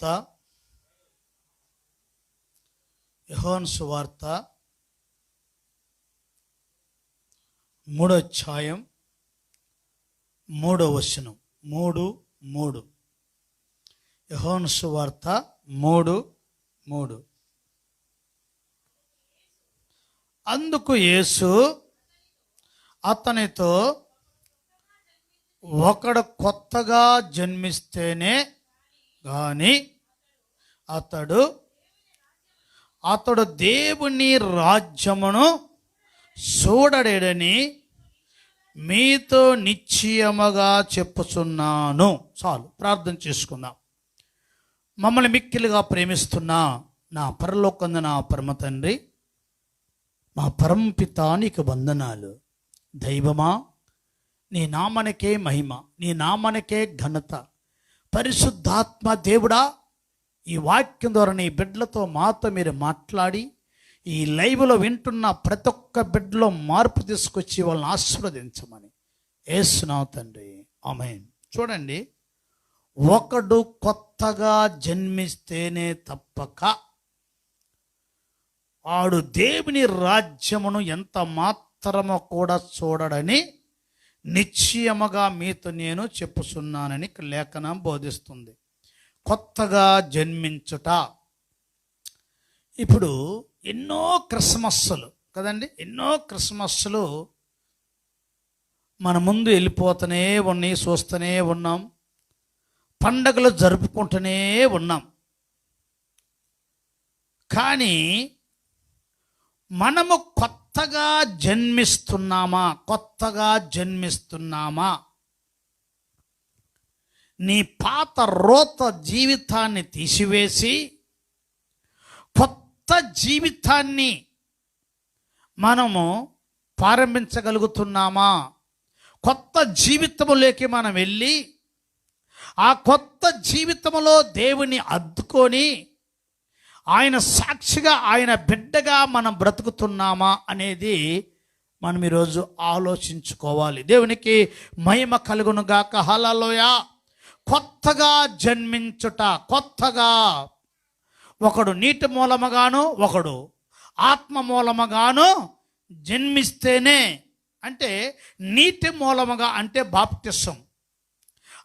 సువార్త యహోన్ సువార్త మూడో ఛాయం మూడో వచనం మూడు మూడు. యహోన్ సువార్త మూడు మూడు. అందుకు యేసు అతనితో ఒకడు కొత్తగా జన్మిస్తేనే కానీ అతడు అతడు దేవుని రాజ్యమును చూడడేడని మీతో నిశ్చయముగా చెప్పుచున్నాను. చాలు ప్రార్థన చేసుకుందాం. మమ్మల్ని మిక్కిలుగా ప్రేమిస్తున్న నా పరలోకంద నా పరమ తండ్రి మా పరంపిత నీకు వందనాలు. దైవమా నీ నామనకే మహిమ నీ నామనకే ఘనత. పరిశుద్ధాత్మ దేవుడా ఈ వాక్యం ద్వారా నీ బిడ్డలతో మాతో మీరు మాట్లాడి ఈ లైవ్లో వింటున్న ప్రతి ఒక్క బిడ్డలో మార్పు తీసుకొచ్చి వాళ్ళని ఆశీర్వదించమని. ఏసునావు తండ్రి. ఆమెన్. చూడండి ఒకడు కొత్తగా జన్మిస్తేనే తప్పక ఆడు దేవుని రాజ్యమును ఎంత మాత్రమో కూడా చూడడని నిశ్చయముగా మీతో నేను చెప్పుచున్నానని లేఖనం బోధిస్తుంది. కొత్తగా జన్మించుట. ఇప్పుడు ఎన్నో క్రిస్మస్లు కదండి? ఎన్నో క్రిస్మస్లు మన ముందు వెళ్ళిపోతూనే ఉన్నాయి చూస్తూనే ఉన్నాం. పండగలు జరుపుకుంటూనే ఉన్నాం. కానీ మనము కొత్త కొత్తగా జన్మిస్తున్నామా? కొత్తగా జన్మిస్తున్నామా? నీ పాత రోత జీవితాన్ని తీసివేసి కొత్త జీవితాన్ని మనము ప్రారంభించగలుగుతున్నామా? కొత్త జీవితములోకి మనం వెళ్ళి ఆ కొత్త జీవితంలో దేవుని అద్దుకొని ఆయన సాక్షిగా ఆయన బిడ్డగా మనం బ్రతుకుతున్నామా అనేది మనం ఈరోజు ఆలోచించుకోవాలి. దేవునికి మహిమ కలుగునుగాక హలలోయ కొత్తగా జన్మించుట కొత్తగా ఒకడు నీటి మూలముగాను ఒకడు ఆత్మ మూలముగాను జన్మిస్తేనే అంటే నీటి మూలముగా అంటే బాప్టిసం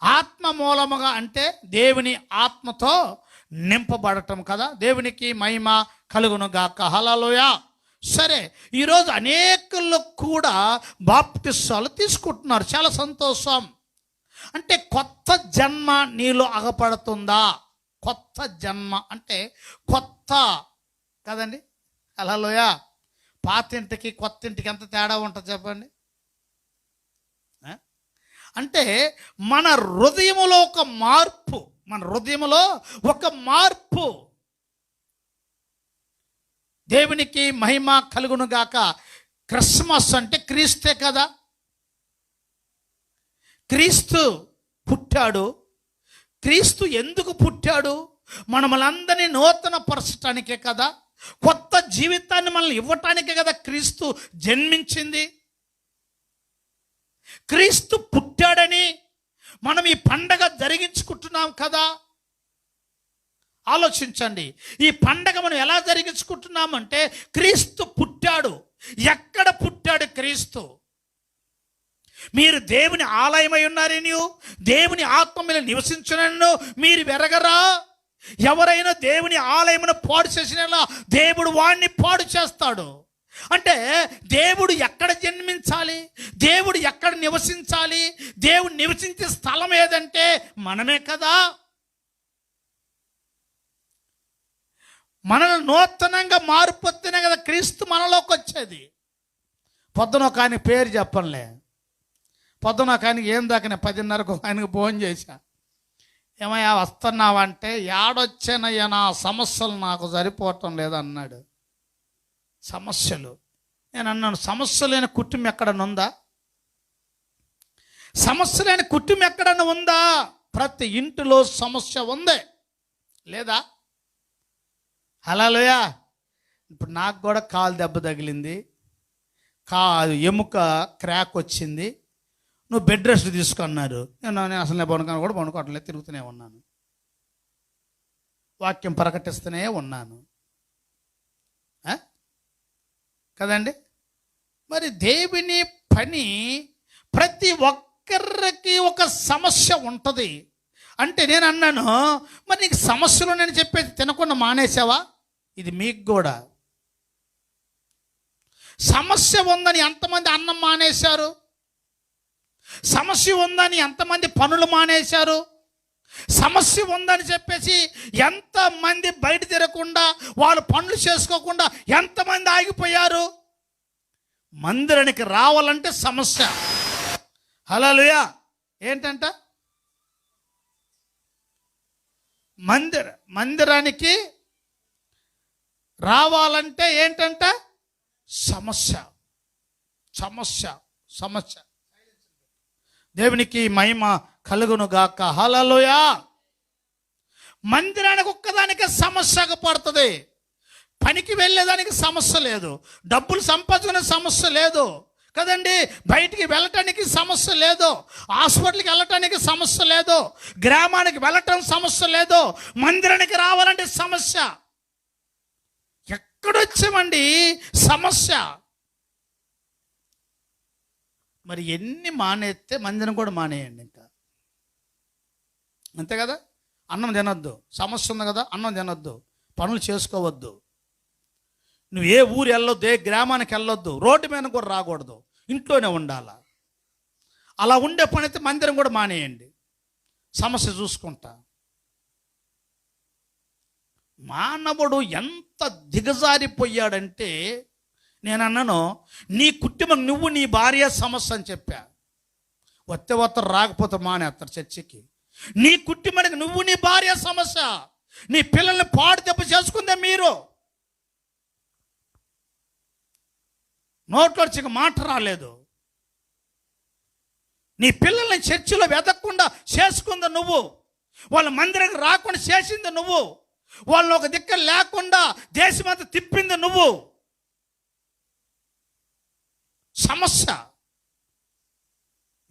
ఆత్మ మూలముగా అంటే దేవుని ఆత్మతో నింపబడటం కదా. దేవునికి మహిమ కలుగును గాక. హలలోయ సరే ఈరోజు అనేకులు కూడా బాప్టిస్సాలు తీసుకుంటున్నారు. చాలా సంతోషం. అంటే కొత్త జన్మ నీలో అగపడుతుందా? కొత్త జన్మ అంటే కొత్త కదండి. హలలోయ పాతింటికి కొత్త ఇంటికి ఎంత తేడా ఉంటుంది చెప్పండి? అంటే మన హృదయములో ఒక మార్పు మన హృదయంలో ఒక మార్పు. దేవునికి మహిమ కలుగును గాక. క్రిస్మస్ అంటే క్రీస్తే కదా. క్రీస్తు పుట్టాడు. క్రీస్తు ఎందుకు పుట్టాడు? మనమలందరినీ నూతన పరచటానికే కదా. కొత్త జీవితాన్ని మనల్ని ఇవ్వటానికే కదా క్రీస్తు జన్మించింది. క్రీస్తు పుట్టాడని మనం ఈ పండగ జరిగించుకుంటున్నాం కదా? ఆలోచించండి. ఈ పండగ మనం ఎలా జరిగించుకుంటున్నామంటే క్రీస్తు పుట్టాడు. ఎక్కడ పుట్టాడు క్రీస్తు? మీరు దేవుని ఆలయమై ఉన్నారే నీవు? దేవుని ఆత్మ మీద నివసించునను మీరు వెరగరా ఎవరైనా దేవుని ఆలయమును పాడు చేసిన దేవుడు వాణ్ణి పాడు చేస్తాడు. అంటే దేవుడు ఎక్కడ జన్మించాలి? దేవుడు ఎక్కడ నివసించాలి? దేవుడు నివసించే స్థలం ఏదంటే మనమే కదా. మనల్ని నూతనంగా మారిపోతేనే కదా క్రీస్తు మనలోకి వచ్చేది. పొద్దున ఒక ఆయన పేరు చెప్పనులే. పొద్దున ఒక ఆయనకి ఏం దాకా పదిన్నరకు ఒక ఆయనకు ఫోన్ చేశా. ఏమయ్యా వస్తున్నావంటే ఏడొచ్చానయ్యా నా సమస్యలు నాకు సరిపోవటం లేదన్నాడు. సమస్యలు. నేను అన్నాను సమస్య లేని కుటుంబం ఎక్కడన్నా ఉందా సమస్య లేని కుటుంబం ఎక్కడన్నా ఉందా? ప్రతి ఇంటిలో సమస్య ఉంది. లేదా? హలోయా ఇప్పుడు నాకు కూడా కాలు దెబ్బ తగిలింది. కా ఎముక క్రాక్ వచ్చింది. నువ్వు బెడ్ రెస్ట్ తీసుకున్నారు నేను నేను అసలు నేను పడుకొని కూడా పడుకోవట్లేదు తిరుగుతూనే ఉన్నాను. వాక్యం ప్రకటిస్తూనే ఉన్నాను ఆ? కదండి? మరి దేవుని పని ప్రతి ఒక్కరికి ఒక సమస్య ఉంటుంది. అంటే నేను అన్నాను మరి నీకు సమస్యలు నేను చెప్పేది తినకుండా మానేసావా? ఇది మీకు కూడా. సమస్య ఉందని ఎంతమంది అన్నం మానేశారు? సమస్య ఉందని ఎంతమంది పనులు మానేశారు? సమస్య ఉందని చెప్పేసి ఎంతమంది బయట తిరగకుండా వాళ్ళు పనులు చేసుకోకుండా ఎంతమంది ఆగిపోయారు? మందిరానికి రావాలంటే సమస్య. హలోయా ఏంటంట? మందిర మందిరానికి రావాలంటే ఏంటంట? సమస్య. సమస్య సమస్య. దేవునికి మహిమ కలుగునుగాక. హలలోయా మందిరానికి ఒక్కదానికి సమస్యగా పడుతుంది పనికి వెళ్ళేదానికి సమస్య లేదు. డబ్బులు సంపాదించుకునే సమస్య లేదు. కదండి? బయటికి వెళ్ళటానికి సమస్య లేదు. హాస్పిటల్కి వెళ్ళటానికి సమస్య లేదు. గ్రామానికి వెళ్ళటం సమస్య లేదు. మందిరానికి రావాలంటే సమస్య. ఎక్కడొచ్చామండి? సమస్య. మరి ఎన్ని మానేస్తే మందిరం కూడా మానేయండి. అంతే కదా? అన్నం తినొద్దు. సమస్య ఉంది కదా? అన్నం తినొద్దు. పనులు చేసుకోవద్దు. నువ్వు ఏ ఊరు వెళ్ళొద్దు ఏ గ్రామానికి వెళ్ళొద్దు రోడ్డు మీద కూడా రాకూడదు. ఇంట్లోనే ఉండాల? అలా ఉండే పని అయితే మందిరం కూడా మానేయండి. సమస్య చూసుకుంటా. మానవుడు ఎంత దిగజారిపోయాడంటే నేను అన్నాను నీ కుటుంబం నువ్వు నీ భార్య సమస్య అని చెప్పా. వత్తే వత్త రాకపోతే మానేస్తారు చర్చికి. నీ కుటుంబానికి నువ్వు నీ భార్య సమస్య. నీ పిల్లల్ని పాడు దెబ్బ చేసుకుందే మీరు. నోట్లో చిక మాట రాలేదు. నీ పిల్లల్ని చర్చిలో వెతకకుండా చేసుకుంది నువ్వు. వాళ్ళ మందిరానికి రాకుండా చేసింది నువ్వు. వాళ్ళని ఒక దిక్క లేకుండా దేశమంతా తిప్పింది నువ్వు. సమస్య.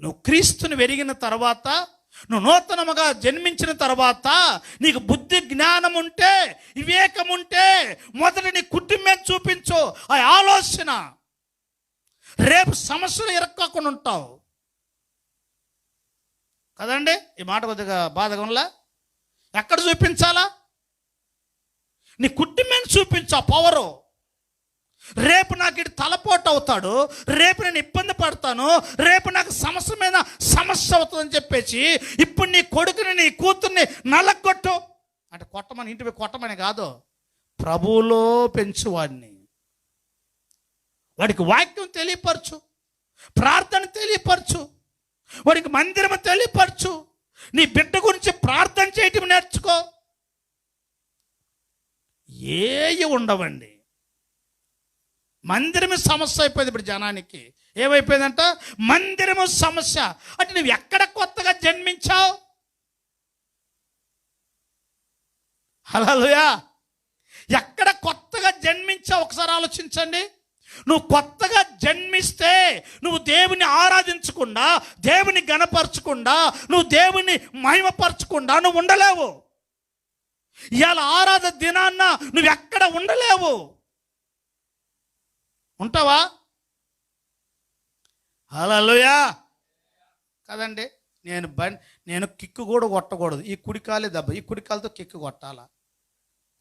నువ్వు క్రీస్తుని వెరిగిన తర్వాత నువ్వు నూతనముగా జన్మించిన తర్వాత నీకు బుద్ధి జ్ఞానం ఉంటే వివేకం ఉంటే మొదటి నీ కుటుంబం చూపించు. ఆ ఆలోచన రేపు సమస్యలు ఇరక్కోకుండా ఉంటావు. కదండి? ఈ మాట కొద్దిగా బాధకంలా ఎక్కడ చూపించాలా? నీ కుటుంబం చూపించు ఆ పవరు రేపు నాకు ఇటు తలపోటు అవుతాడు రేపు నేను ఇబ్బంది పడతాను రేపు నాకు సమస్య మీద సమస్య అవుతుందని చెప్పేసి ఇప్పుడు నీ కొడుకుని నీ కూతుర్ని నలగొట్టు. అంటే కొట్టమని ఇంటి పోయి కొట్టమని కాదు ప్రభువులో పెంచువాడిని. వాడికి వాక్యం తెలియపరచు ప్రార్థన తెలియపరచు వాడికి మందిరం తెలియపరచు నీ బిడ్డ గురించి ప్రార్థన చేయటం నేర్చుకో. ఏ ఉండవండి. మందిరము సమస్య అయిపోయింది ఇప్పుడు జనానికి. ఏమైపోయిందంట? మందిరము సమస్య. అంటే నువ్వు ఎక్కడ కొత్తగా జన్మించావు? హలోయా ఎక్కడ కొత్తగా జన్మించావు? ఒకసారి ఆలోచించండి. నువ్వు కొత్తగా జన్మిస్తే నువ్వు దేవుని ఆరాధించకుండా దేవుని గణపరచకుండా నువ్వు దేవుని మహిమపరచకుండా నువ్వు ఉండలేవు. ఇవాళ ఆరాధ దినాన్న నువ్వు ఎక్కడ ఉండలేవు. ఉంటావా? హలోయా కదండి నేను బన్ నేను కిక్కు కూడా కొట్టకూడదు. ఈ కుడికాలే దెబ్బ ఈ కుడికాలతో కిక్కు కొట్టాలా.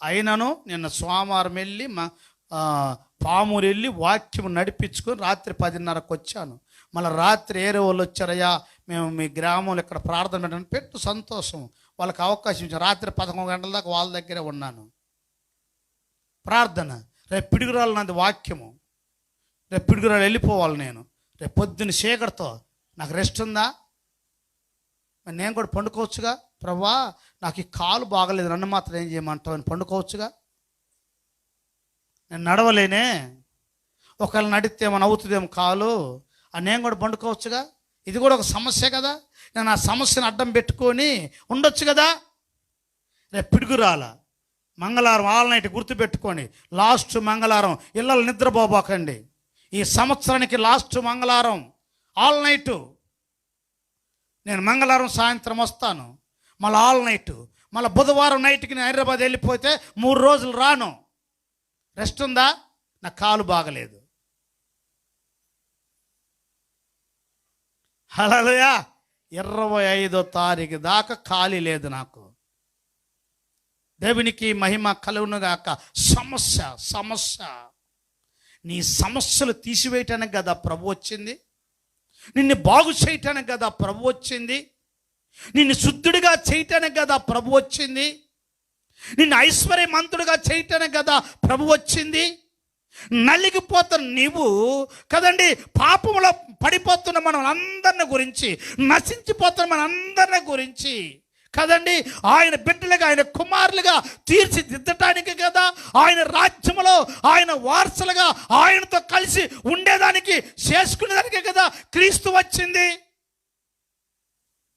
అయినను నిన్న సోమవారం వెళ్ళి మా పామురు వెళ్ళి వాక్యం నడిపించుకొని రాత్రి పదిన్నరకు వచ్చాను. మళ్ళీ రాత్రి ఏరే వాళ్ళు వచ్చారయ్యా మేము మీ గ్రామంలో ఇక్కడ ప్రార్థన పెట్టాను పెట్టు సంతోషం. వాళ్ళకి అవకాశం ఇచ్చాను రాత్రి పదకొండు గంటల దాకా వాళ్ళ దగ్గరే ఉన్నాను. ప్రార్థన. రేపు పిడుగురాలు నాది వాక్యము. రేపు పిడుగురాలు వెళ్ళిపోవాలి నేను. రేపు పొద్దున్న చీకటితో నాకు రెస్ట్ ఉందా? మరి నేను కూడా పండుకోవచ్చుగా? ప్రభా నాకు ఈ కాలు బాగలేదు నన్ను మాత్రం ఏం చేయమంటావు అని పండుకోవచ్చుగా? నేను నడవలేనే. ఒకవేళ నడిస్తే ఏమైనా అవుతుందేమో కాలు. అని నేను కూడా పండుకోవచ్చుగా? ఇది కూడా ఒక సమస్య కదా. నేను ఆ సమస్యను అడ్డం పెట్టుకొని ఉండొచ్చు కదా? రేపు పిడుగురాల. మంగళవారం ఆల్ నైట్ గుర్తుపెట్టుకొని లాస్ట్ మంగళవారం ఇళ్ళలు నిద్రపోబాకండి. ఈ సంవత్సరానికి లాస్ట్ మంగళవారం ఆల్ నైటు. నేను మంగళవారం సాయంత్రం వస్తాను. మళ్ళీ ఆల్ నైట్. మళ్ళీ బుధవారం నైట్కి నేను హైదరాబాద్ వెళ్ళిపోతే మూడు రోజులు రాను. రెస్ట్ ఉందా? నా కాలు బాగలేదు. హలలుయా ఇరవై ఐదో తారీఖు దాకా ఖాళీ లేదు నాకు. దేవునికి మహిమ కలుగునుగాక. సమస్య సమస్య. నీ సమస్యలు తీసివేయటానికి కదా ప్రభు వచ్చింది? నిన్ను బాగు చేయటానికి కదా ప్రభు వచ్చింది? నిన్ను శుద్ధుడిగా చేయటానికి కదా ప్రభు వచ్చింది? నిన్ను ఐశ్వర్యమంతుడిగా చేయటానికి కదా ప్రభు వచ్చింది? నలిగిపోతున్న నీవు కదండి పాపంలో పడిపోతున్న మనం అందరిని గురించి నశించిపోతున్న మన అందరిని గురించి కదండి? ఆయన బిడ్డలుగా ఆయన కుమారులుగా తీర్చిదిద్దటానికి కదా? ఆయన రాజ్యములో ఆయన వారసులుగా ఆయనతో కలిసి ఉండేదానికి చేసుకునేదానికే కదా క్రీస్తు వచ్చింది?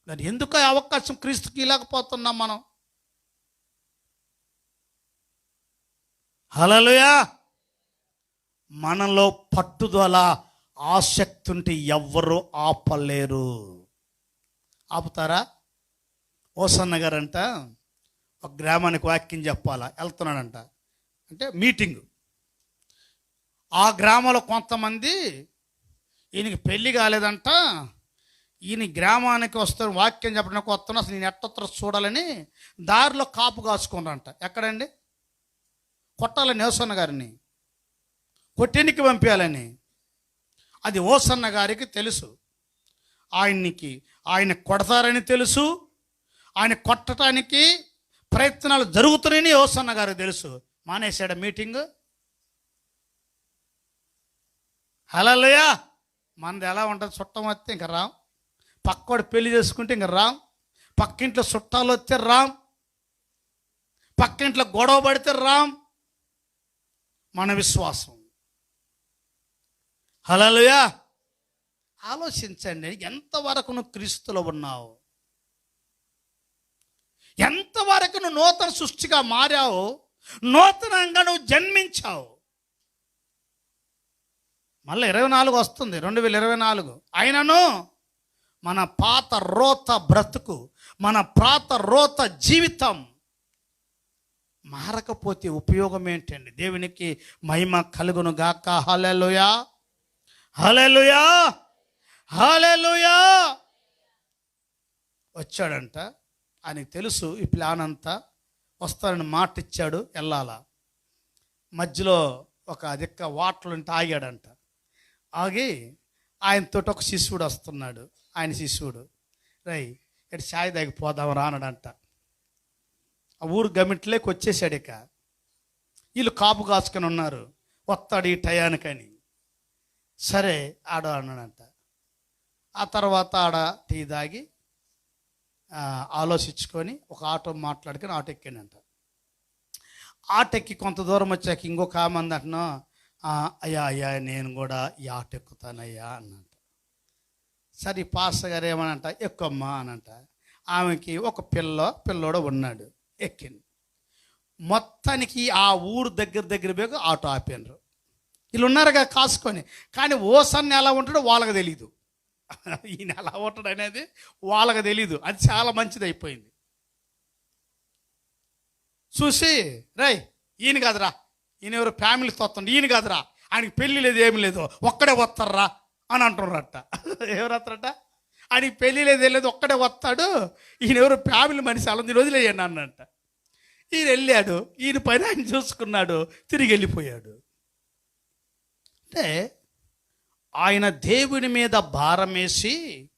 మరి ఎందుకు అవకాశం క్రీస్తుకి ఇవ్వలేకపోతున్నాం మనం? హలలుయా మనలో పట్టుదల ఆసక్తి ఉంటే ఎవ్వరూ ఆపలేరు. ఆపుతారా? ఓసన్న గారంట ఒక గ్రామానికి వాక్యం చెప్పాలా వెళ్తున్నాడంట. అంటే మీటింగ్. ఆ గ్రామంలో కొంతమంది ఈయనకి పెళ్ళి కాలేదంట ఈయన గ్రామానికి వస్తారు వాక్యం చెప్పడానికి వస్తున్నా అసలు నేను ఎట్టొత్తర చూడాలని దారిలో కాపు కాసుకున్నారంట ఎక్కడండి? కొట్టాలని ఓసన్న గారిని. కొట్టినికి పంపించాలని. అది ఓసన్న గారికి తెలుసు. ఆయన్నికి ఆయన కొడతారని తెలుసు. ఆయన కొట్టడానికి ప్రయత్నాలు జరుగుతున్నాయని యోసన్న గారు తెలుసు. మానేశాడు మీటింగ్? హలోయా మనది ఎలా ఉంటుంది? చుట్టం వస్తే ఇంకా రాం. పక్కోడు పెళ్ళి చేసుకుంటే ఇంకా రాం. పక్కింట్లో చుట్టాలు వస్తే రాం. పక్కింట్లో గొడవ పడితే రాం. మన విశ్వాసం. హలలుయా ఆలోచించండి ఎంతవరకు నువ్వు క్రీస్తులో ఉన్నావు? ఎంతవరకు నువ్వు నూతన సృష్టిగా మారావు నూతనంగా నువ్వు జన్మించావు. మళ్ళీ ఇరవై నాలుగు వస్తుంది రెండు వేల ఇరవై నాలుగు. అయినను మన పాత రోత బ్రతుకు మన పాత రోత జీవితం మారకపోతే ఉపయోగం ఏంటండి? దేవునికి మహిమ కలుగును గాక. హలెలుయా హలెలుయా హలెలుయా వచ్చాడంట. ఆయనకు తెలుసు ఈ ప్లాన్ అంతా వస్తానని మాట ఇచ్చాడు వెళ్ళాలా మధ్యలో ఒక అధిక వాటలు ఉంటే ఆగాడంట ఆగి ఆయనతో ఒక శిష్యుడు వస్తున్నాడు ఆయన శిష్యుడు. రై ఇక్కడ ఛాయ్ దాగి పోదాం రానడంట ఆ ఊరు గమిట్లోకి వచ్చేసాడు ఇక. వీళ్ళు కాపు కాచుకొని ఉన్నారు వస్తాడు ఈ టయానికని. సరే ఆడ అన్నాడంట. ఆ తర్వాత ఆడ టీ తాగి ఆలోచించుకొని ఒక ఆటో మాట్లాడుకొని ఆటో ఎక్కానంట. ఆటో ఎక్కి కొంత దూరం వచ్చాక ఇంకొక ఆమె అందంటున్నా అయ్యా అయ్యా నేను కూడా ఈ ఆటో ఎక్కుతానయ్యా అన్నంట. సరే పాస్టర్ గారు ఏమనంట ఎక్కుమ్మా అనంట. ఆమెకి ఒక పిల్ల పిల్లోడు ఉన్నాడు ఎక్కింది మొత్తానికి ఆ ఊరు దగ్గర దగ్గర పోయి ఆటో ఆపారు. వీళ్ళు ఉన్నారుగా కాసుకొని కానీ ఓసన్ ఎలా ఉంటాడో వాళ్ళకి తెలీదు. ఈయన ఎలా ఉంటాడు అనేది వాళ్ళకి తెలీదు. అది చాలా మంచిది అయిపోయింది చూసి రై ఈయన కాదురా. ఈయన ఎవరు ఫ్యామిలీ వస్తుండే ఈయన కాదురా. ఆయనకి పెళ్ళి లేదు ఏమి లేదు. ఒక్కడే వస్తారా అని అంటున్నారట. ఎవరు వస్తారట? ఆయనకి పెళ్ళి లేదు లేదు. ఒక్కడే వస్తాడు. ఈయన ఎవరు ఫ్యామిలీ మనిషి అలా వదిలేయండి అన్నంట ఈయన వెళ్ళాడు. ఈయన పని ఆయన చూసుకున్నాడు. తిరిగి వెళ్ళిపోయాడు. అంటే ఆయన దేవుని మీద భారం వేసి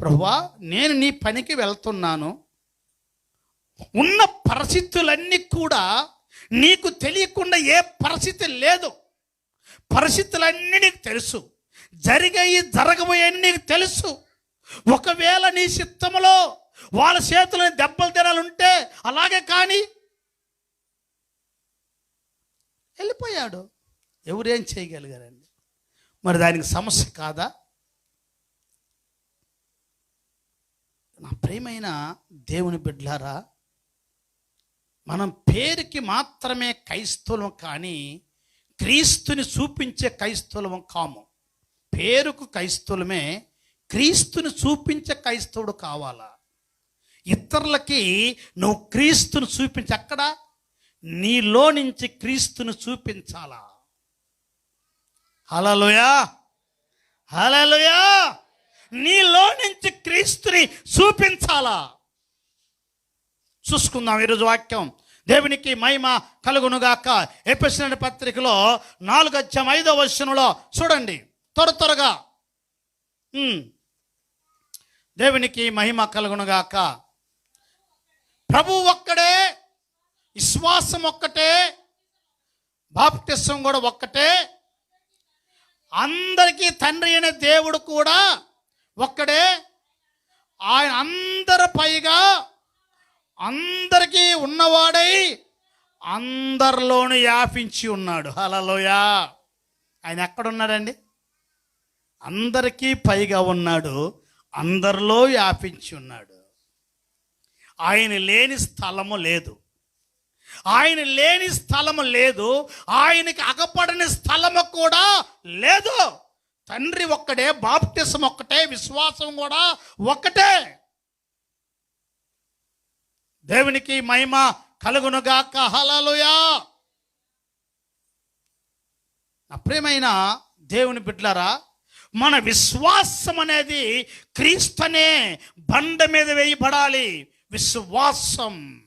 ప్రభువా నేను నీ పనికి వెళ్తున్నాను. ఉన్న పరిస్థితులన్నీ కూడా నీకు తెలియకుండా ఏ పరిస్థితి లేదు. పరిస్థితులన్నీ నీకు తెలుసు. జరిగాయి జరగబోయని నీకు తెలుసు. ఒకవేళ నీ చిత్తంలో వాళ్ళ చేతులను దెబ్బలు తినాలంటే అలాగే కానీ వెళ్ళిపోయాడు. ఎవరేం చేయగలిగారని మరి దానికి సమస్య కాదా? నా ప్రేమైన దేవుని బిడ్డలారా మనం పేరుకి మాత్రమే క్రైస్తవులం కానీ క్రీస్తుని చూపించే క్రైస్తవులం కాము. పేరుకు క్రైస్తవులమే క్రీస్తుని చూపించే క్రైస్తవుడు కావాలా? ఇతరులకి నువ్వు క్రీస్తును చూపించి అక్కడ నీలో నుంచి క్రీస్తును చూపించాలా? హలలుయా హలలుయా నీలో నుంచి క్రీస్తుని చూపించాలా? చూసుకుందాం ఈరోజు వాక్యం. దేవునికి మహిమ కలుగునుగాక. ఎపిసిన పత్రికలో నాలుగు అధ్యాయం ఐదో వర్షంలో చూడండి. త్వర త్వరగా. దేవునికి మహిమ కలుగునుగాక. ప్రభు ఒక్కడే విశ్వాసం ఒక్కటే బాప్టిసం కూడా ఒక్కటే అందరికీ తండ్రి అనే దేవుడు కూడా ఒక్కడే. ఆయన అందరి పైగా అందరికీ ఉన్నవాడై అందరిలోనూ వ్యాపించి ఉన్నాడు. హలలోయా ఆయన ఎక్కడున్నాడండి? అందరికీ పైగా ఉన్నాడు. అందరిలో వ్యాపించి ఉన్నాడు. ఆయన లేని స్థలము లేదు. ఆయన లేని స్థలము లేదు ఆయనకి అగపడని స్థలము కూడా లేదు. తండ్రి ఒక్కడే బాప్టిసం ఒక్కటే విశ్వాసం కూడా ఒక్కటే. దేవునికి మహిమ కలుగునుగాక. హలలుయా నా దేవుని బిడ్డలారా మన విశ్వాసం అనేది క్రీస్తునే బండ మీద వేయబడాలి. విశ్వాసం.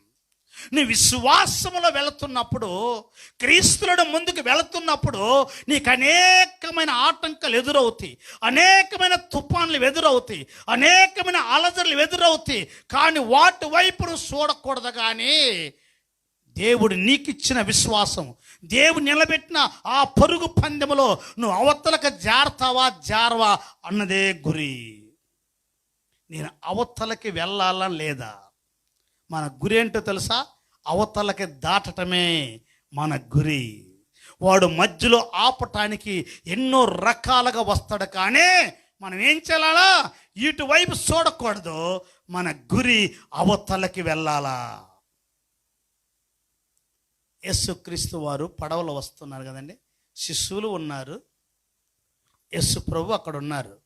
నీ విశ్వాసములో వెళుతున్నప్పుడు క్రీస్తులను ముందుకు వెళుతున్నప్పుడు నీకు అనేకమైన ఆటంకాలు ఎదురవుతాయి. అనేకమైన తుఫాన్లు ఎదురవుతాయి. అనేకమైన అలజడులు ఎదురవుతాయి. కానీ వాటి వైపు చూడకూడదు కానీ దేవుడు నీకిచ్చిన విశ్వాసం దేవుడు నిలబెట్టిన ఆ పరుగు పందెములో నువ్వు అవతలకు జారతావా జారవా అన్నదే గురి. నేను అవతలకి వెళ్ళాలా లేదా? మన గురి ఏంటో తెలుసా? అవతలకి దాటటమే మన గురి. వాడు మధ్యలో ఆపటానికి ఎన్నో రకాలుగా వస్తాడు కానీ మనం ఏం చేయాలా? ఇటువైపు చూడకూడదు. మన గురి అవతలకి వెళ్ళాలా. యేసుక్రీస్తు వారు పడవలో వస్తున్నారు కదండి. శిష్యులు ఉన్నారు. యస్సు ప్రభు అక్కడ ఉన్నారు.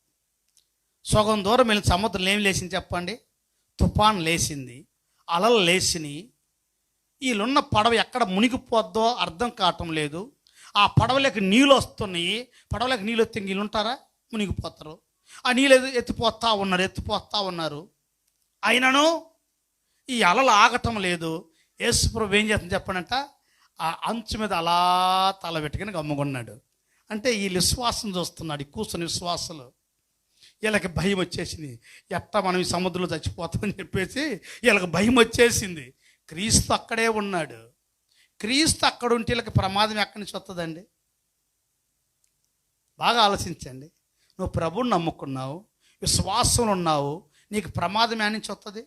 సగం దూరం వెళ్ళి సముద్రం ఏం లేచింది చెప్పండి? తుఫాన్ లేచింది. అలలు లేచినాయి. వీళ్ళున్న పడవ ఎక్కడ మునిగిపోద్దో అర్థం కావటం లేదు. ఆ పడవలోకి నీళ్ళు వస్తున్నాయి. పడవలకు నీళ్ళు వస్తే వీళ్ళు ఉంటారా మునిగిపోతారు. ఆ నీళ్ళు ఎత్తిపోతా ఉన్నారు ఎత్తిపోతా ఉన్నారు. అయినను ఈ అలలు ఆగటం లేదు. యేసుప్రభు ఏం చేస్తుంది చెప్పనంట? ఆ అంచు మీద అలా తల పెట్టుకుని గమ్ముకున్నాడు. అంటే వీళ్ళు విశ్వాసం చూస్తున్నాడు ఈ కూర్చుని విశ్వాసాలు. వీళ్ళకి భయం వచ్చేసింది. ఎట్టా మనం ఈ సముద్రంలో చచ్చిపోతామని చెప్పేసి వీళ్ళకి భయం వచ్చేసింది. క్రీస్తు అక్కడే ఉన్నాడు. క్రీస్తు అక్కడ ఉంటే వీళ్ళకి ప్రమాదం ఎక్కడి నుంచి వస్తుందండి బాగా ఆలోచించండి. నువ్వు ప్రభువుని నమ్ముకున్నావు విశ్వాసం ఉన్నావు నీకు ప్రమాదం ఏ నుంచి వస్తుంది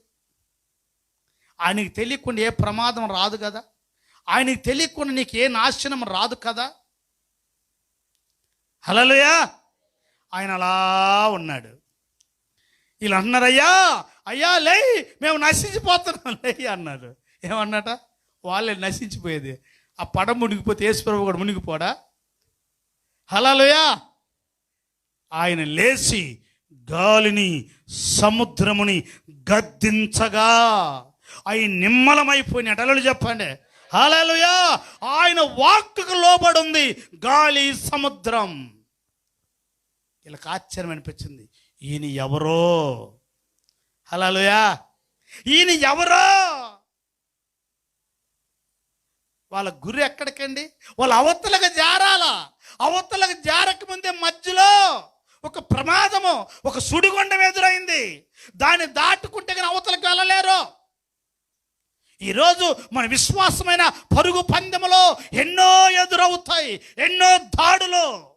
ఆయనకి తెలియకుండా ఏ ప్రమాదం రాదు కదా? ఆయనకి తెలియకుండా నీకు ఏ నాశనం రాదు కదా? హలలుయా ఆయన అలా ఉన్నాడు. వీళ్ళు అన్నారయ్యా అయ్యా లే మేము నశించిపోతున్నాం లే అన్నారు ఏమన్నట? వాళ్ళే నశించిపోయేది. ఆ పడ మునిగిపోతే యేసుప్రభు కూడా మునిగిపోడా? హలలుయా ఆయన లేచి గాలిని సముద్రముని గద్దించగా అవి నిమ్మలమైపోయిన అటలు చెప్పండి. హలలుయా ఆయన వాక్కుకు లోబడుంది. ఉంది గాలి సముద్రం. వీళ్ళకి ఆశ్చర్యం అనిపించింది. ఈయన ఎవరో? హలలుయా ఈయన ఎవరో? వాళ్ళ గురి ఎక్కడికండి? వాళ్ళ అవతలకు జారాలా. అవతలకు జారక ముందే మధ్యలో ఒక ప్రమాదము ఒక సుడిగుండం ఎదురైంది. దాన్ని దాటుకుంటే కానీ అవతలకు వెళ్ళలేరు. ఈరోజు మన విశ్వాసమైన పరుగు పందెములో ఎన్నో ఎదురవుతాయి ఎన్నో దాడులు.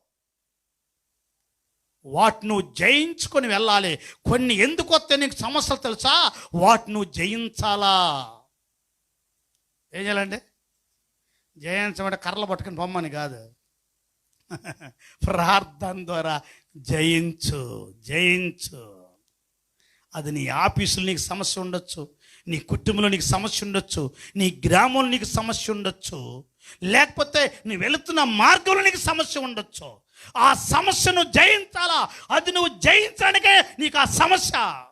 వాటి నువ్వు జయించుకొని వెళ్ళాలి. కొన్ని ఎందుకు వస్తే నీకు సమస్యలు తెలుసా? వాటి నువ్వు జయించాలా. ఏం చేయాలండి? జయించమంటే కర్రలు పట్టుకుని పొమ్మని కాదు. ప్రార్థన ద్వారా జయించు జయించు. అది నీ ఆఫీసులో నీకు సమస్య ఉండొచ్చు నీ కుటుంబంలో నీకు సమస్య ఉండొచ్చు నీ గ్రామంలో నీకు సమస్య ఉండొచ్చు లేకపోతే నువ్వు వెళుతున్న మార్గంలో నీకు సమస్య ఉండొచ్చు. ఆ సమస్యను జయించాలా? అది నువ్వు జయించడానికే నీకు ఆ సమస్య.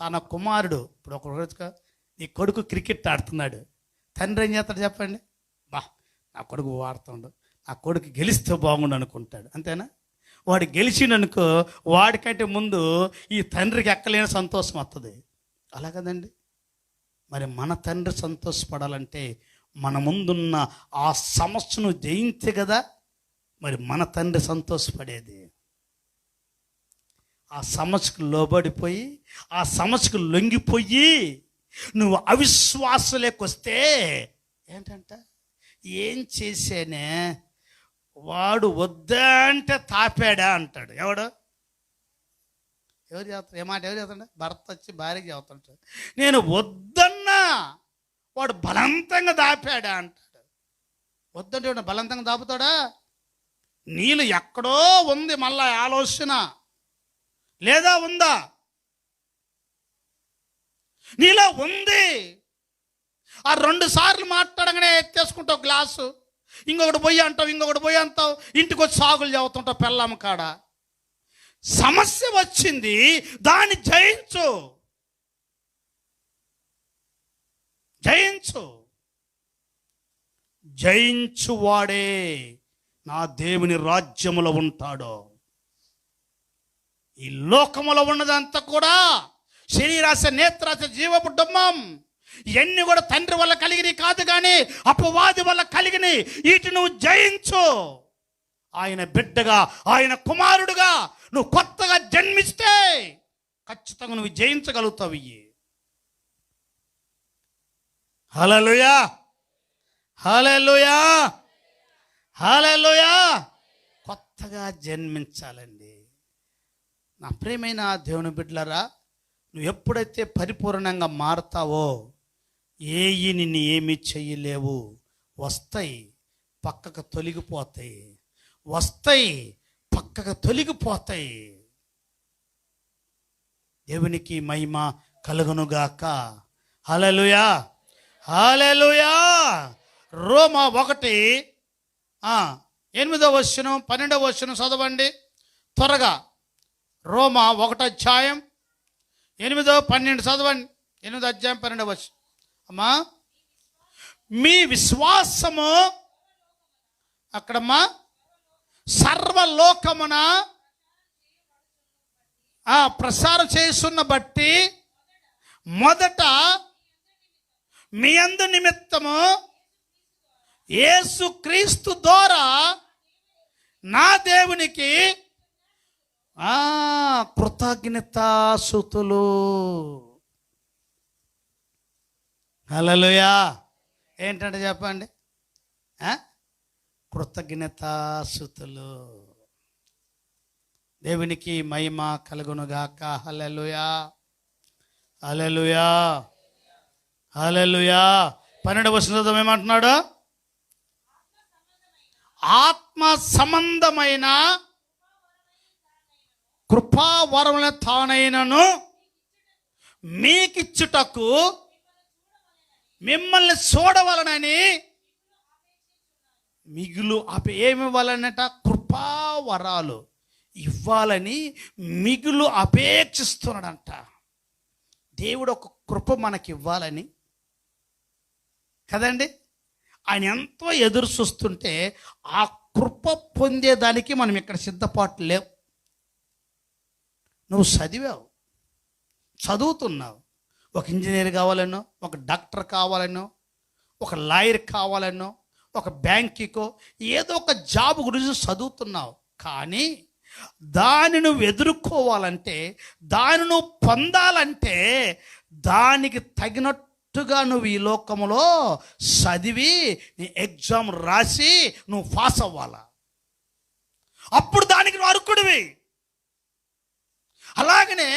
తన కుమారుడు ఇప్పుడు ఒక రోజుగా నీ కొడుకు క్రికెట్ ఆడుతున్నాడు. తండ్రి ఏం చేస్తాడు చెప్పండి? నా కొడుకు వాడుతుండు. నా కొడుకు గెలిస్తే బాగుండు అనుకుంటాడు. అంతేనా? వాడు గెలిచిండనుకో వాడికంటే ముందు ఈ తండ్రికి ఎక్కలేని సంతోషం వస్తుంది అలా కదండి? మరి మన తండ్రి సంతోషపడాలంటే మన ముందున్న ఆ సమస్యను జయించే కదా మరి మన తండ్రి సంతోషపడేది. ఆ సమస్యకు లోబడిపోయి ఆ సమస్యకు లొంగిపోయి నువ్వు అవిశ్వాసలేకి ఏంటంటే? ఏం చేశానే? వాడు వద్దా అంటే తాపాడా అంటాడు. ఎవడు? ఎవరు చేస్తాడు? ఏ మాట ఎవరు చేస్తాడు? భర్త వచ్చి భార్యకి చెబుతుంటాడు. నేను వద్దన్నా వాడు బలవంతంగా దాపాడా అంటాడు. వద్దంటే వాడు బలవంతంగా దాపుతాడా నీళ్ళు ఎక్కడో ఉంది మళ్ళా ఆలోచన. లేదా ఉందా? నీలో ఉంది. ఆ రెండు సార్లు మాట్లాడగానే ఎత్తేసుకుంటావు గ్లాసు. ఇంకొకటి పోయి అంటావు ఇంకొకటి పోయి అంటావు. ఇంటికి వచ్చి సాగులు చదువుతుంటావు పెళ్ళాం కాడ. సమస్య వచ్చింది దాన్ని జయించు. జయించు. జయించువాడే నా దేవుని రాజ్యములో ఉంటాడో. ఈ లోకములో ఉన్నదంతా కూడా శరీరాశ నేత్రాశ జీవపు డమ్మం. ఇవన్నీ కూడా తండ్రి వల్ల కలిగినవి కాదు కానీ అపవాది వల్ల కలిగిన వీటి నువ్వు జయించు. ఆయన బిడ్డగా ఆయన కుమారుడుగా నువ్వు కొత్తగా జన్మిస్తే ఖచ్చితంగా నువ్వు జయించగలుగుతావు ఇవి హలలుయా హలలుయా హలలుయా కొత్తగా జన్మించాలండి. నా ప్రేమైన దేవుని బిడ్డలరా నువ్వు ఎప్పుడైతే పరిపూర్ణంగా మారతావో ఏయి నిన్ను ఏమి చెయ్యలేవు వస్తాయి పక్కకు తొలగిపోతాయి. వస్తాయి పక్కకు తొలగిపోతాయి. దేవునికి మహిమ కలుగునుగాక. హలలుయా హలలుయా రోమా ఒకటి ఎనిమిదో వచ్చును పన్నెండవ వచనం చదవండి. త్వరగా రోమా ఒకటో అధ్యాయం ఎనిమిదో పన్నెండు చదవండి. ఎనిమిదో అధ్యాయం పన్నెండవ వచ్చి అమ్మా మీ విశ్వాసము అక్కడమ్మా సర్వలోకమున ఆ ప్రసారం చేస్తున్న బట్టి మొదట మీ అందు నిమిత్తము యేసుక్రీస్తు ద్వారా నా దేవునికి ఆ కృతజ్ఞతాసుతులు హలలుయా ఏంటంటే చెప్పండి? ఆ? కృతజ్ఞతాసుతులు. దేవునికి మహిమ కలుగునుగాక. హలలుయా హలలుయా హలలుయా పన్నెండు వసంతం ఏమంటున్నాడు? ఆత్మ సంబంధమైన కృపావరముల తానైనను మీకిచ్చుటకు మిమ్మల్ని చూడవలనని మిగులు అప ఏమివ్వాలనట కృపావరాలు ఇవ్వాలని మిగులు అపేక్షిస్తున్నాడంట. దేవుడు ఒక కృప మనకి ఇవ్వాలని కదండి? ఆయన ఎంతో ఎదురు చూస్తుంటే ఆ కృప పొందేదానికి మనం ఇక్కడ సిద్ధపాటు లేవు. నువ్వు చదివావు చదువుతున్నావు ఒక ఇంజనీర్ కావాలనో ఒక డాక్టర్ కావాలనో ఒక లాయర్ కావాలనో ఒక బ్యాంకీకో ఏదో ఒక జాబ్ గురించి చదువుతున్నావు. కానీ దాన్ని నువ్వు ఎదుర్కోవాలంటే దాన్ని నువ్వు పొందాలంటే దానికి తగినట్టుగా నువ్వు ఈ లోకంలో చదివి నీ ఎగ్జామ్ రాసి నువ్వు పాస్ అవ్వాలా? అప్పుడు దానికి నువ్వు అర్హుడివి. అలాగనే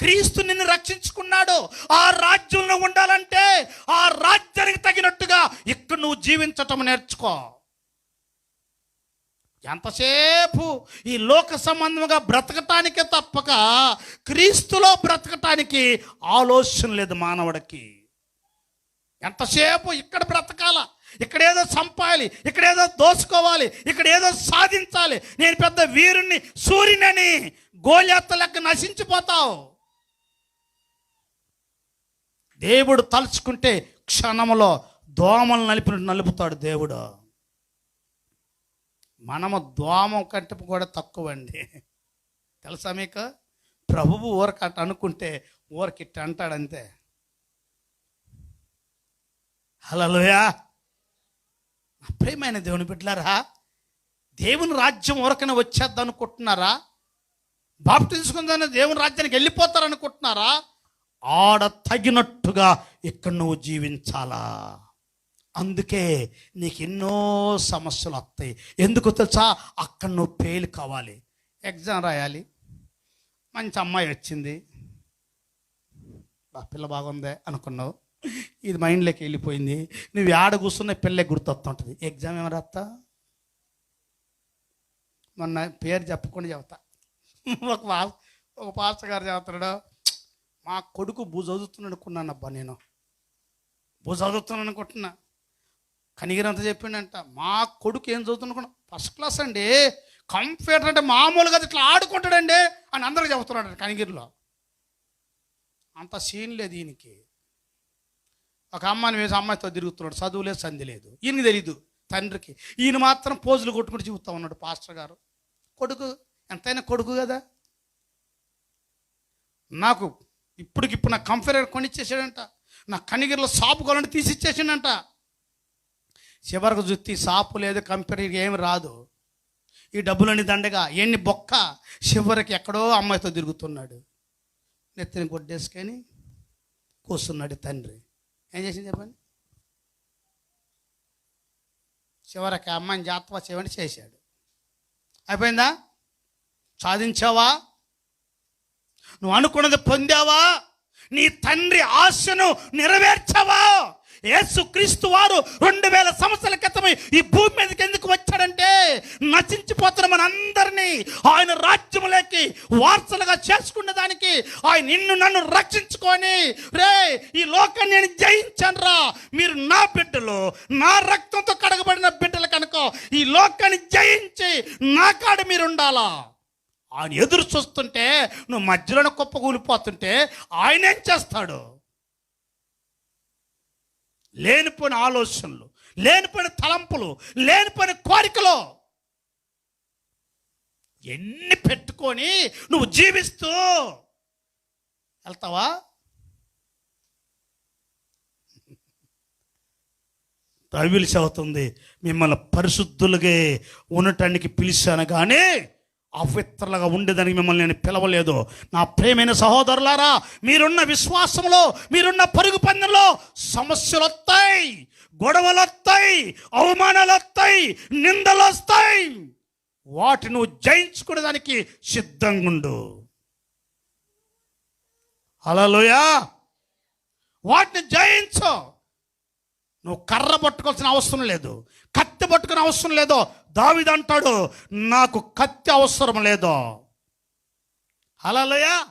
క్రీస్తు నిన్ను రక్షించుకున్నాడు. ఆ రాజ్యంలో ఉండాలంటే ఆ రాజ్యానికి తగినట్టుగా ఇక్కడ నువ్వు జీవించటం నేర్చుకో. ఎంతసేపు ఈ లోక సంబంధంగా బ్రతకటానికే తప్పక క్రీస్తులో బ్రతకటానికి ఆలోచన లేదు మానవుడికి. ఎంతసేపు ఇక్కడ బ్రతకాల? ఇక్కడ ఏదో చంపాలి ఇక్కడ ఏదో దోసుకోవాలి ఇక్కడ ఏదో సాధించాలి. నేను పెద్ద వీరుణ్ణి సూర్యునని గోలెత్తలకు లెక్క నశించిపోతావు. దేవుడు తలుచుకుంటే క్షణంలో దోమలు నలిపి నలుపుతాడు దేవుడు. మనము దోమ కంటే కూడా తక్కువ అండి తెలుసా మీకు? ప్రభువు ఊరక అనుకుంటే ఊరకిట్ట అంటాడంతే. హలోయా ప్రేమైన దేవుని బిడ్డలారా దేవుని రాజ్యం ఊరకనే వచ్చేద్దాం అనుకుంటున్నారా? బాప్టించుకుందని దేవుని రాజ్యానికి వెళ్ళిపోతారనుకుంటున్నారా? ఆడ తగినట్టుగా ఇక్కడ నువ్వు జీవించాలా? అందుకే నీకు ఎన్నో సమస్యలు వస్తాయి. ఎందుకు తెలుసా? అక్కడ నువ్వు ఫెయిల్ కావాలి. ఎగ్జామ్ రాయాలి. మంచి అమ్మాయి వచ్చింది. పిల్ల బాగుందే అనుకున్నావు. ఇది మైండ్లోకి వెళ్ళిపోయింది. నువ్వు ఆడ కూర్చున్న పిల్లే గుర్తొస్తుంటుంది ఎగ్జామ్ ఏమి రాస్తా మొన్న పేరు చెప్పకుండా చెబుతా. ఒక ఒక పాస్టర్ గారు చెబుతున్నాడు మా కొడుకు భూ చదువుతున్నాడు అనుకున్నాను నేను. భూ చదువుతున్నాను అనుకుంటున్నా. కనిగిరంత చెప్పిండంట. మా కొడుకు ఏం చదువుతున్నా ఫస్ట్ క్లాస్ అండి. కంప్యూటర్ అంటే మామూలుగా ఇట్లా ఆడుకుంటాడండి అని అందరూ చెబుతున్నాడు కనిగిరిలో. అంత సీన్ లేదు ఈయనకి. ఒక అమ్మాయిని వేసి అమ్మాయితో తిరుగుతున్నాడు. చదువు లేదు సంధి లేదు. ఈయనకి తెలీదు తండ్రికి. ఈయన మాత్రం పోజులు కొట్టుకుంటూ చూపుతా ఉన్నాడు పాస్టర్ గారు. కొడుకు ఎంతైనా కొడుకు కదా? నాకు ఇప్పటికిప్పుడు నా కంఫర్టర్ కొనిచ్చేసాడంట. నా కనిగిరిలో సాపు కొనండి తీసిచ్చేసాడంట. చివరకు జుత్తి సాపు లేదు కంపెనీకి ఏమి రాదు. ఈ డబ్బులని దండగా ఎన్ని బొక్క చివరికి ఎక్కడో అమ్మాయితో తిరుగుతున్నాడు. నెత్తిని కొట్టేసుకొని కూర్చున్నాడు తండ్రి. ఏం చేసింది చెప్పండి? చివరికి అమ్మాయిని జాతవా చేయమని చేశాడు. అయిపోయిందా? సాధించావా? నువ్వు అనుకున్నది పొందావా? నీ తండ్రి ఆశను నెరవేర్చావా? యేసు క్రీస్తు వారు రెండు వేల సంవత్సరాల క్రితమే ఈ భూమి మీదకి ఎందుకు వచ్చాడంటే నశించిపోతున్న మనందరినీ ఆయన రాజ్యములకి వార్తలుగా చేసుకున్న దానికి ఆయన నిన్ను నన్ను రక్షించుకొని రే ఈ లోకాన్ని నేను జయించాను రా మీరు నా బిడ్డలు నా రక్తంతో కడగబడిన బిడ్డలు కనుక ఈ లోకాన్ని జయించి నా కాడ మీరు ఉండాలా ఆయన ఎదురు చూస్తుంటే నువ్వు మధ్యలోనే కుప్ప కూలిపోతుంటే ఆయన ఏం చేస్తాడు? లేనిపోయిన ఆలోచనలు లేనిపోయిన తలంపులు లేనిపోయిన కోరికలు ఎన్ని పెట్టుకొని నువ్వు జీవిస్తూ వెళ్తావా? బైబిల్ అవుతుంది మిమ్మల్ని పరిశుద్ధులుగా ఉండటానికి పిలిచాను కానీ అవిత్రలుగా ఉండేదని మిమ్మల్ని నేను పిలవలేదు. నా ప్రేమైన సహోదరులారా మీరున్న విశ్వాసంలో మీరున్న పరుగు పందెంలో సమస్యలు వస్తాయి గొడవలు వస్తాయి అవమానాలు వస్తాయి నిందలు వస్తాయి వాటి నువ్వు జయించుకునేదానికి సిద్ధంగా ఉండు అలలోయా వాటిని జయించు. నువ్వు కర్ర పట్టుకోవాల్సిన అవసరం లేదు. కత్తి పట్టుకునే అవసరం లేదు. దావిదంటాడు నాకు కత్తి అవసరం లేదు. హలోయా